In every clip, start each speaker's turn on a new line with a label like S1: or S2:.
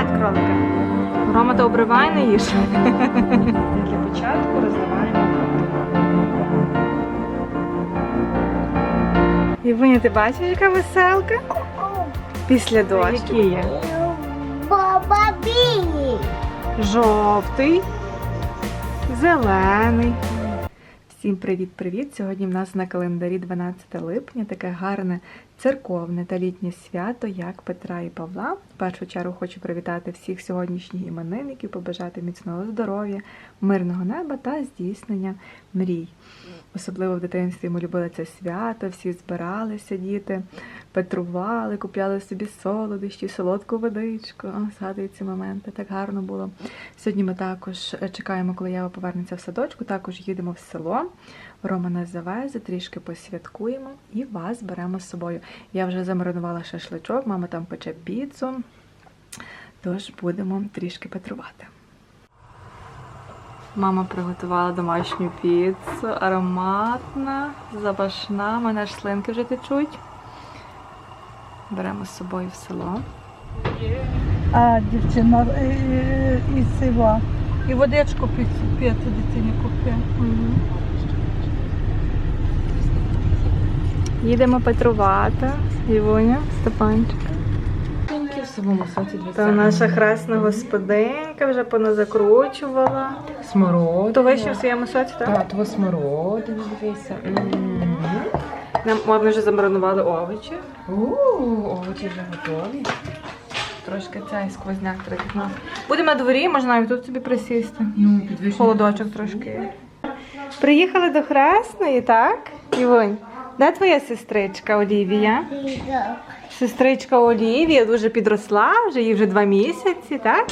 S1: обривати кролика. Рома, то обривай, не їж. Для початку розливаємо Івуня, ти бачиш, яка веселка? Після дощу. Які є?
S2: Баба.
S1: Жовтий, зелений. Всім привіт-привіт! Сьогодні в нас на календарі 12 липня таке гарне церковне та літнє свято, як Петра і Павла. В першу чергу хочу привітати всіх сьогоднішніх іменинників, побажати міцного здоров'я, мирного неба та здійснення мрій. Особливо в дитинстві ми любили це свято, всі збиралися діти, петрували, купляли собі солодощі, солодку водичку. О, моменти, так гарно було. Сьогодні ми також е, чекаємо, коли Єва повернеться в садочку. Також їдемо в село. Рома нас завезе, трішки посвяткуємо і вас беремо з собою. Я вже замаринувала шашличок, мама там пече піцу. Тож будемо трішки петрувати. Мама приготувала домашню піцу, ароматна, запашна. Мене аж слинки вже течуть. Беремо з собою в село.
S3: А дівчина е, е, і сива. І водичку п'яти дитині купи.
S1: Їдемо петрувати. Івоня, Степанчик.
S4: Самому соці
S1: Та наша хресна господинка вже поназакручувала.
S4: Смородина.
S1: То вище в своєму соці, так?
S4: Так, того смородина, дивися. М.
S1: Нам ми вже замаринували овочі.
S4: У, овочі вже готові.
S1: Трошки цей сквозняк трикнув. Будемо на дворі, можна навіть тут собі присісти.
S4: Ну, підвищення.
S1: Холодочок трошки. Приїхали до Хресної, так? Івонь, де твоя сестричка Олівія? Сестричка Олівія дуже підросла, вже їй вже два місяці, так?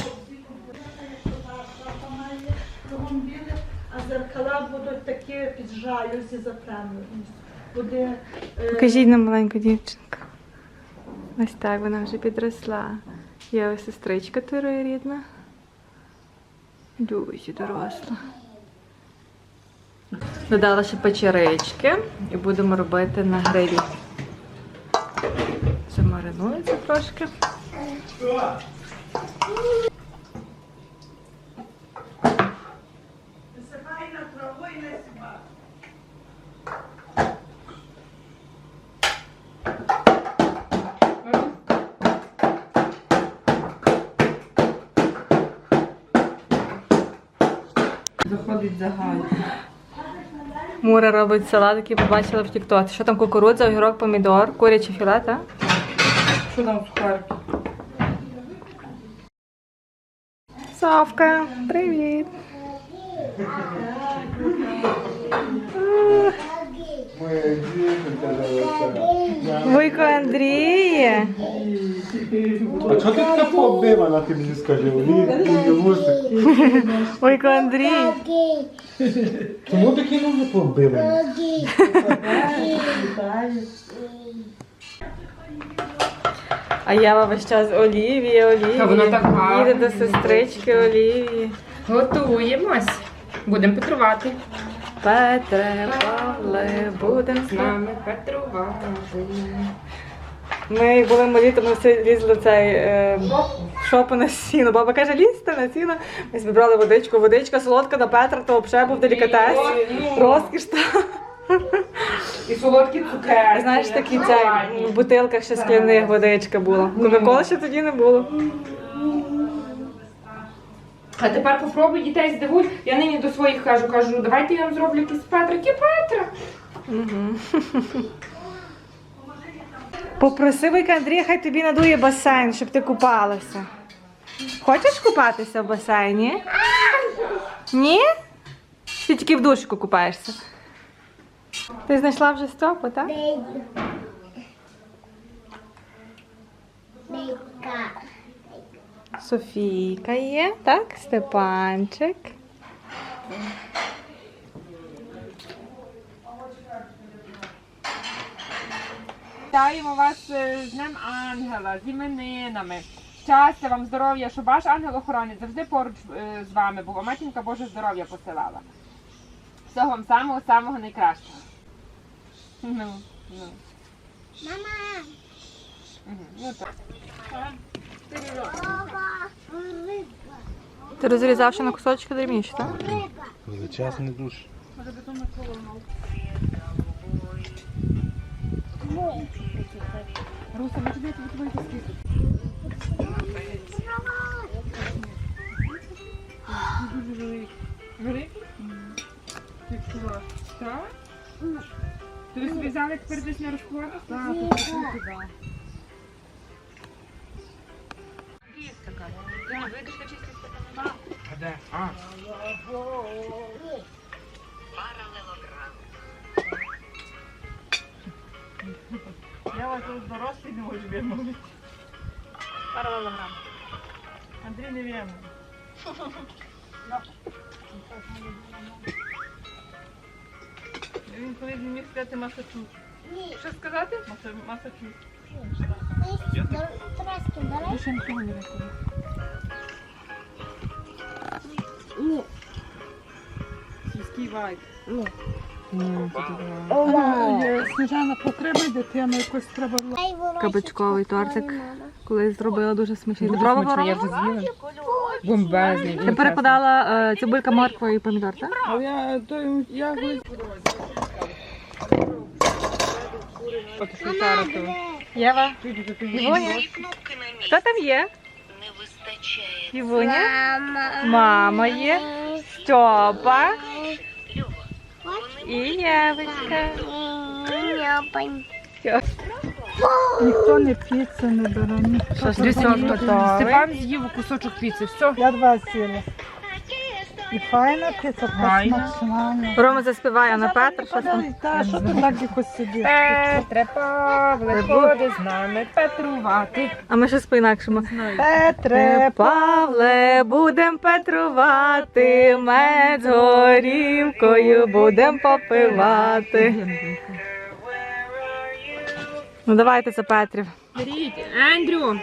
S3: Зеркала будуть такі під. Буде е,
S1: Покажіть нам маленьку дівчинку. Ось так вона вже підросла. Є ось сестричка троєрідна. Дуже доросла. Додала ще печерички і будемо робити на грилі. Трошки.
S4: Заходить загально.
S1: Мура робить салат, який побачила в тіктоці. Що там кукурудза, огірок, помідор, курячий філе, так?
S4: Що там сухарки?
S1: Совка, привіт. Вуйко Андріє.
S5: А чого ти така пооббивана, ти мені скажи? Олі, вусик.
S1: Вуйко Андрій.
S5: Чому такі ноги пооббивані?
S1: А я весь час Олівія, Олівія.
S4: Вона так гарно.
S1: Їде до сестрички Олівії.
S4: Готуємось. Будемо петрувати.
S1: Петре, Павле, будем
S4: З нами петрувати.
S1: Ми були малі, ми все лізли в цей е, шопу на сіно. Баба каже, лізьте на сіно. Ми собі брали водичку. Водичка солодка на Петра, то взагалі був делікатес.
S4: Ну.
S1: Розкіш та.
S4: І солодкі цукерки.
S1: Знаєш, такі цей, в бутилках ще скляних водичка була. Кока-кола ще тоді не було.
S4: А тепер попробуй дітей здивуй. Я нині до своїх кажу, кажу, давайте я вам зроблю якісь Петрики, Петра.
S1: Попроси Войка Андрія, хай тобі надує басейн, щоб ти купалася. Хочеш купатися в басейні? Ні? Ти тільки в душку купаєшся. Ти знайшла вже стопу, так? Софійка є, так? Степанчик.
S6: Вітаємо вас е, з Днем Ангела, з іменинами. Щастя вам, здоров'я, щоб ваш ангел-охоронець завжди поруч е, з вами а Матінка Боже здоров'я посилала. Всього вам самого самого найкращого. Ну, ну.
S2: Мама,
S6: Мгм, ну так.
S1: Ти розрізав ще на кусочки дрібніші, так?
S5: Величезний душ.
S6: Руса, може дати твої скільки? Дуже. Великий? То ви собі взяли тепер десь на розкладу? Так, так, А де? А.
S3: Я вас тут дорослий не можу вернути.
S1: Паралелограм.
S3: Андрій не вірно. Він колись не міг сказати Масачусетс.
S6: Що сказати?
S3: Маса- Масачусетс.
S6: Лише нічого не.
S2: Ні.
S6: Сільський вайб.
S2: Ні.
S6: Ну,
S3: Сніжана, потримай дитину, якось треба було.
S1: Кабачковий тортик. Колись зробила дуже смачний.
S6: Дуже
S1: пробувала?
S6: я вже з'їла. Бомбезний.
S1: Ти перекладала е, цибулька, морква і помідор, так?
S3: А я, то, я колись
S6: От швейцара того.
S1: Єва. Івоня. Хто там є? Івоня.
S2: Мама.
S1: Мама є. Стьопа. І Євочка.
S3: Ніхто не піце не бере. не.
S6: Степан з'їв кусочок піци. Все.
S3: Я два сіла. І файна
S6: Файна.
S3: смачна.
S1: Рома заспіває на Петр, що там.
S3: Та, що ти так якось сидиш?
S6: Петре Павле, ходи з нами петрувати.
S1: А ми щось по-інакшому.
S3: Петре,
S1: Павле, будем петрувати, мед з горівкою будем попивати. Ну давайте це Петрів.
S6: Беріть, Андрю.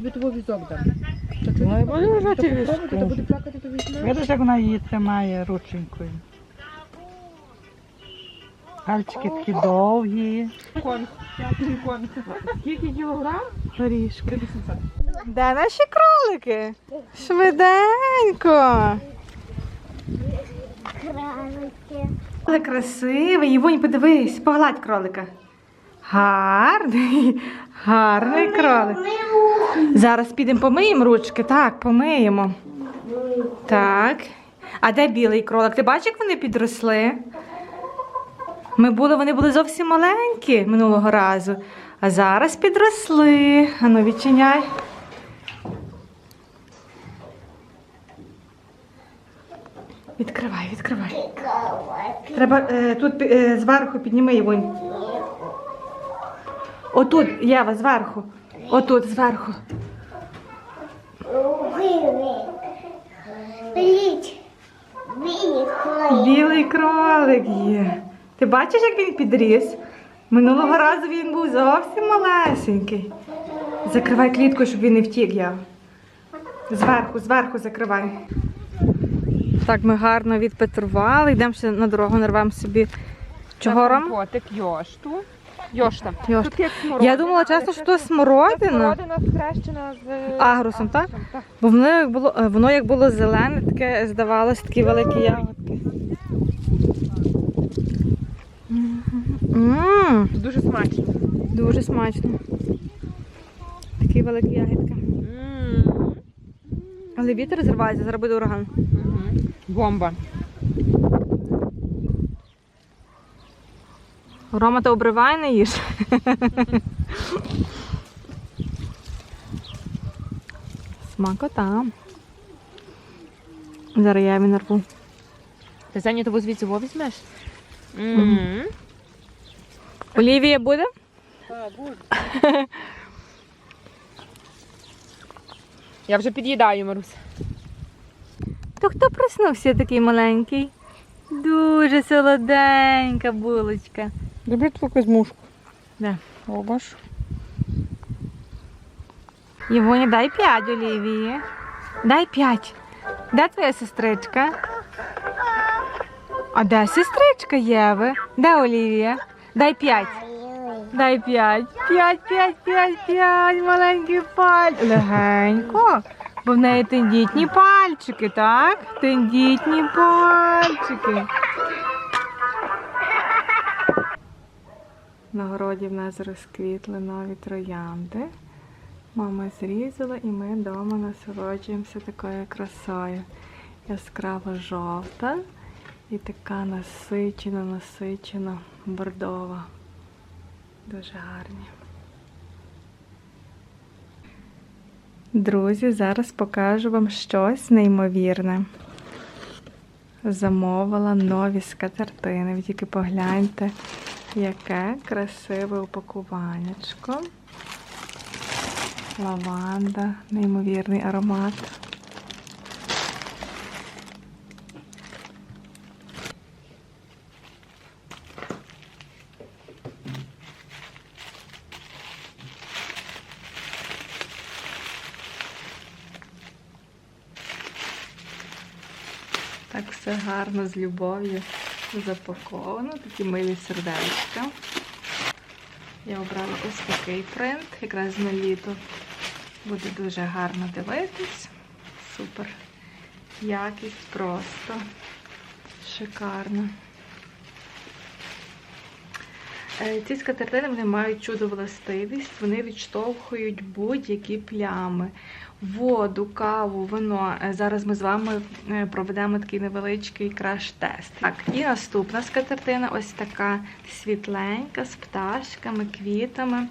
S6: Ви того візок дам.
S3: Ой, буде
S6: плакати, то.
S3: Видиш, як вона її тримає рученькою. Пальчики такі довгі.
S6: Конг. Конг. Скільки кілограм?
S1: Горішки. Де наші кролики? Швиденько.
S2: Кралики.
S1: Але красивий. Івонь, подивись, погладь кролика. Гарний, гарний кролик. Зараз підемо помиємо ручки. Так, помиємо. Так. А де білий кролик? Ти бачиш, як вони підросли? Ми були, вони були зовсім маленькі минулого разу. А зараз підросли. Ану, відчиняй. Відкривай, відкривай. Треба е, тут е, зверху підніми Івонь. Отут, Єва, зверху. Отут, зверху. Білий кролик є. Ти бачиш, як він підріс? Минулого разу він був зовсім малесенький. Закривай клітку, щоб він не втік, Єва. Зверху, зверху закривай. Так, ми гарно відпетрували. Йдемо ще на дорогу, нарвемо собі. Чого Ром?
S6: Котик йошту. Йошта.
S1: Йошта.
S6: Тут як смородина.
S1: Я думала часто, що то смородина.
S6: Смородина схрещена з
S1: Агрусом, так?
S6: так?
S1: Бо воно як було, е, воно як було зелене, таке здавалось, такі великі ягодки. Мм,
S6: Дуже смачно.
S1: дуже смачно. Такі великі ягідки. Але вітер зривається, зараз буде ураган.
S6: Бомба.
S1: Рома, то обривай, не їж. Смакота. Зараз я її нарву.
S6: Ти Саню, того звідси во візьмеш?
S1: Олівія буде?
S6: Я вже під'їдаю, Марусь.
S1: То хто проснувся такий маленький? Дуже солоденька булочка.
S3: Люблю твою козмушку.
S1: Де?
S3: О, баш.
S1: Євоні, дай п'ять Олівії. Дай п'ять. Де твоя сестричка? А де сестричка Єви? Де Олівія? Дай п'ять. Дай п'ять. П'ять, п'ять, п'ять, п'ять. Маленький пальчик. Легенько. Бо в неї тендітні пальчики, так? Тендітні пальчики. На городі в нас розквітли нові троянди. Мама зрізала і ми вдома насолоджуємося такою красою. Яскрава жовта і така насичена, насичена бордова. Дуже гарні. Друзі, зараз покажу вам щось неймовірне. Замовила нові скатертини. Ви тільки погляньте, яке красиве упакуваннячко. Лаванда, неймовірний аромат. Так все гарно з любов'ю запаковано. Такі милі сердечка. Я обрала ось такий принт, якраз на літо. Буде дуже гарно дивитись. Супер. Якість просто шикарна. Е, Ці скатертини вони мають чудову властивість, вони відштовхують будь-які плями. Воду, каву, вино. Е, Зараз ми з вами е, проведемо такий невеличкий краш-тест. Так, і наступна скатертина ось така світленька, з пташками, квітами.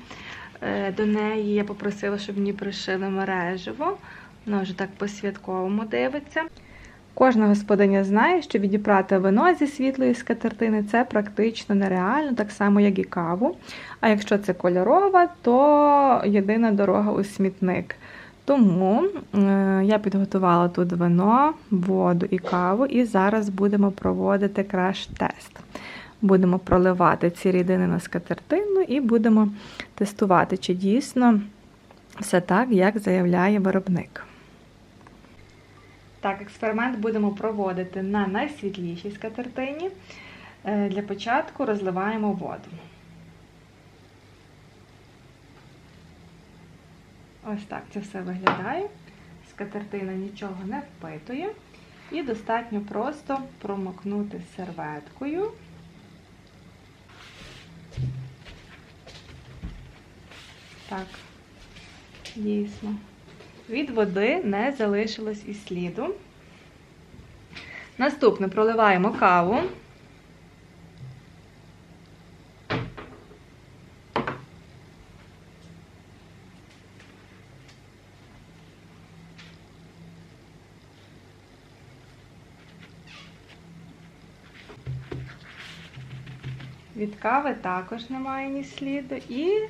S1: До неї я попросила, щоб мені пришили мережево. Вона вже так по-святковому дивиться. Кожна господиня знає, що відіпрати вино зі світлої скатертини це практично нереально, так само, як і каву. А якщо це кольорова, то єдина дорога у смітник. Тому е, я підготувала тут вино, воду і каву, і зараз будемо проводити краш-тест. Будемо проливати ці рідини на скатертину і будемо тестувати, чи дійсно все так, як заявляє виробник. Так, експеримент будемо проводити на найсвітлішій скатертині. Е, Для початку розливаємо воду. Ось так це все виглядає. Скатертина нічого не впитує. І достатньо просто промокнути серветкою. Так, дійсно. Від води не залишилось і сліду. Наступне проливаємо каву. Від кави також немає ні сліду. І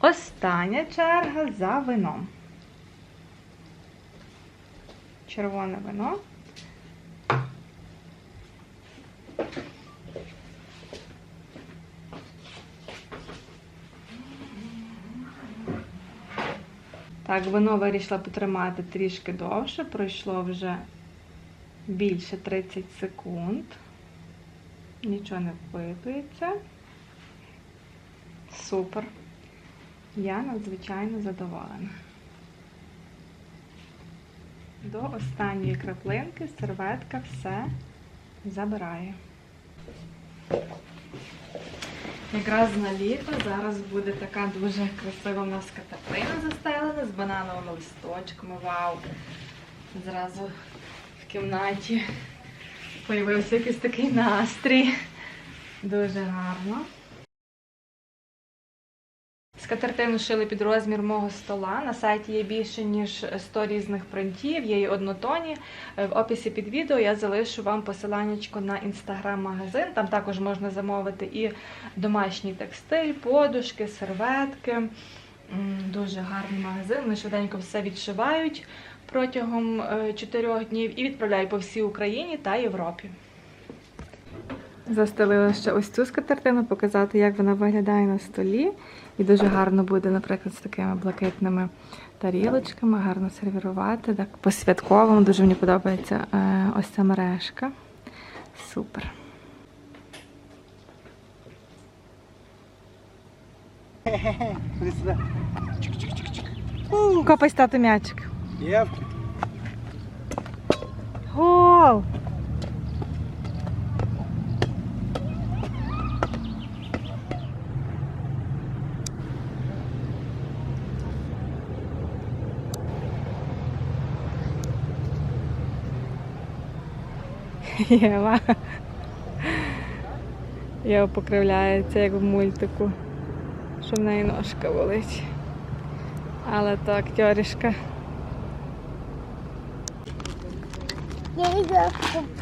S1: остання черга за вином. Червоне вино. Так, вино вирішила потримати трішки довше. Пройшло вже більше 30 секунд. Нічого не впитується. Супер. Я надзвичайно задоволена. До останньої краплинки серветка все забирає. Якраз на літо зараз буде така дуже красива у нас катаплина застелена з банановими листочками. Вау! Зразу в кімнаті появився якийсь такий настрій. Дуже гарно. Скатертину шили під розмір мого стола. На сайті є більше ніж 100 різних принтів, є і однотонні. Е, В описі під відео я залишу вам посиланнячко на інстаграм-магазин. Там також можна замовити і домашній текстиль, подушки, серветки. Дуже гарний магазин. Вони швиденько все відшивають протягом 4 днів і відправляють по всій Україні та Європі. Застелила ще ось цю скатертину, показати, як вона виглядає на столі. І дуже гарно буде, наприклад, з такими блакитними тарілочками, гарно сервірувати. Так по-святковому дуже мені подобається е, ось ця мережка. Супер.
S3: Копай стати м'ячик. Гол!
S1: Єва. Єва покривляється, як в мультику, що в неї ножка болить. Але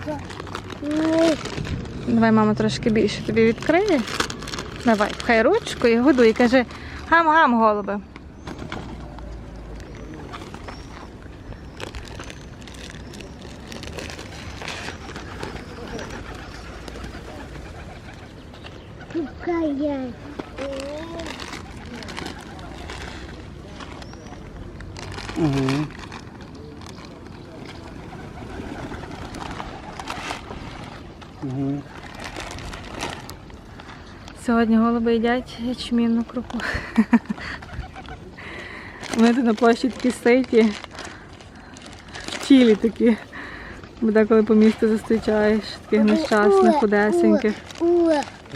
S1: то.
S2: Ні.
S1: Давай, мама, трошки більше тобі відкриє. Давай, пхай ручку і годуй. Каже, гам-гам, голуби.
S5: Угу. Угу.
S1: Сьогодні голуби їдять ячмінну крупу. Вони тут на площі такі ситі. Втілі такі. Бо деколи по місту зустрічаєш таких нещасних, худесеньких.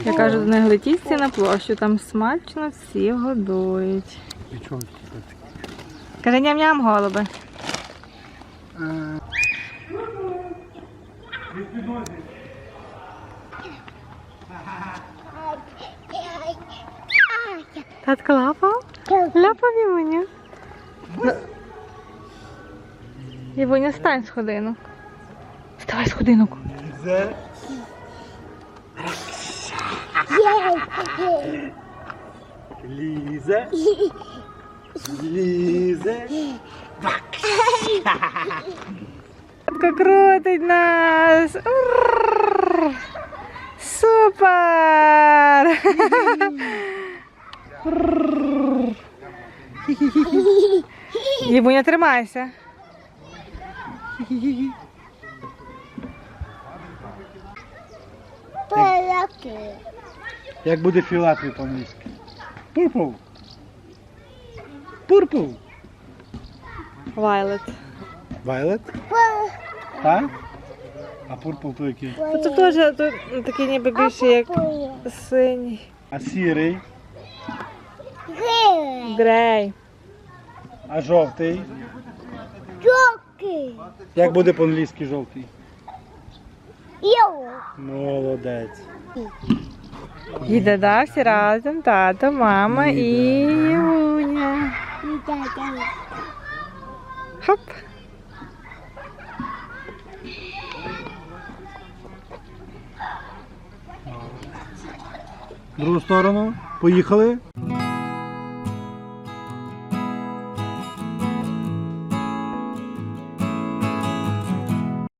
S1: Я кажу, до них летіть на площу, там смачно всі годують. Каже, ням-ням, голуби. Татка лапав? Ляпав Івуня. Івуня, стань з ходинок. Вставай з ходинок.
S5: Лізе. Лізе. Лізе.
S1: Татка крутить нас. Супер! Урррр. Івуня, тримайся.
S5: Як буде фіолетовий по-англійськи? Purple. Purple.
S1: Violet.
S5: Violet? Так? А purple то який?
S1: Це теж тут такий ніби більше як синій.
S5: А сірий?
S1: Грей.
S5: А жовтий?
S2: Жоки.
S5: Як буде по-англійськи жовтий?
S2: Йо.
S5: Молодець.
S1: Їде, да, всі разом, тато, мама і Юня. В
S5: Другу сторону. Поїхали.